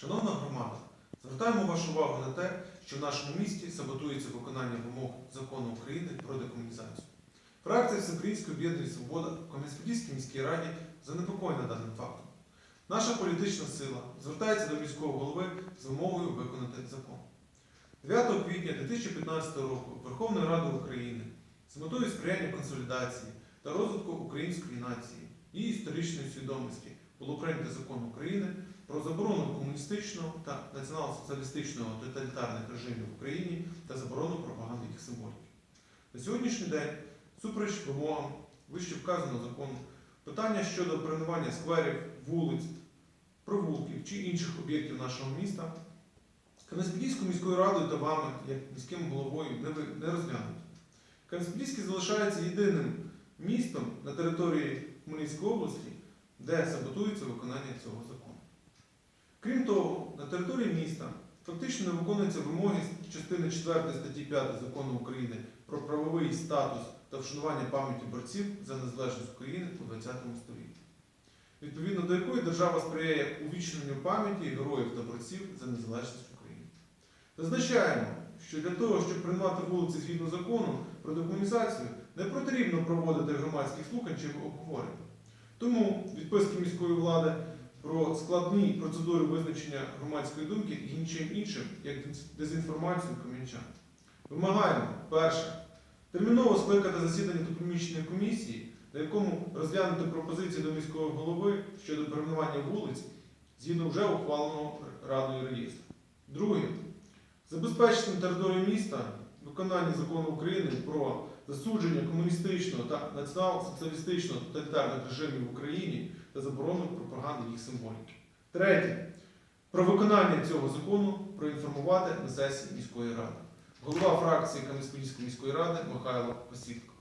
Шановна громада, звертаємо вашу увагу на те, що в нашому місті саботується виконання вимог закону України про декомунізацію. Фракція Всеукраїнської об'єднання Свобода в Кам'янець-Подільській міській раді занепокоєна даним фактом. Наша політична сила звертається до міського голови з вимогою виконати закон. 9 квітня 2015 року Верховною Радою України з метою сприяння консолідації та розвитку української нації і історичної свідомості було прийнято закон України про заборону комуністичного та націонал-соціалістичного тоталітарних режимів в Україні та заборону пропаганди їх символіки. На сьогоднішній день, супереч вимогам вище вказаного закону, питання щодо перейменування скверів, вулиць, провулків чи інших об'єктів нашого міста Кам'янець-Подільською міською радою та вами, як міським головою, не розглянуті. Кам'янець-Подільський залишається єдиним містом на території Хмельницької області, де саботується виконання цього закону. Крім того, на території міста фактично не виконуються вимоги частини 4 статті 5 закону України про правовий статус та вшанування пам'яті борців за незалежність України у ХХ столітті, відповідно до якої держава сприяє увічненню пам'яті героїв та борців за незалежність України. Зазначаємо, що для того, щоб приймати вулиці згідно закону про декомунізацію, не потрібно проводити громадських слухань чи обговорень. Тому відписки міської влади про складні процедури визначення громадської думки і нічим іншим, як дезінформацію кам'янчан. Вимагаємо, перше, терміново скликати засідання топомічної комісії, на якому розглянути пропозиції до міського голови щодо перейменування вулиць згідно вже ухваленого Радою реєстру. Друге, забезпечити на території міста виконання закону України про засудження комуністичного та націонал-соціалістичного тоталітарних режимів в Україні та заборону пропаганди їх символіки. Третє. Про виконання цього закону проінформувати на сесії міської ради. Голова фракції Кам'янець-Подільської міської ради Михайло Посідко.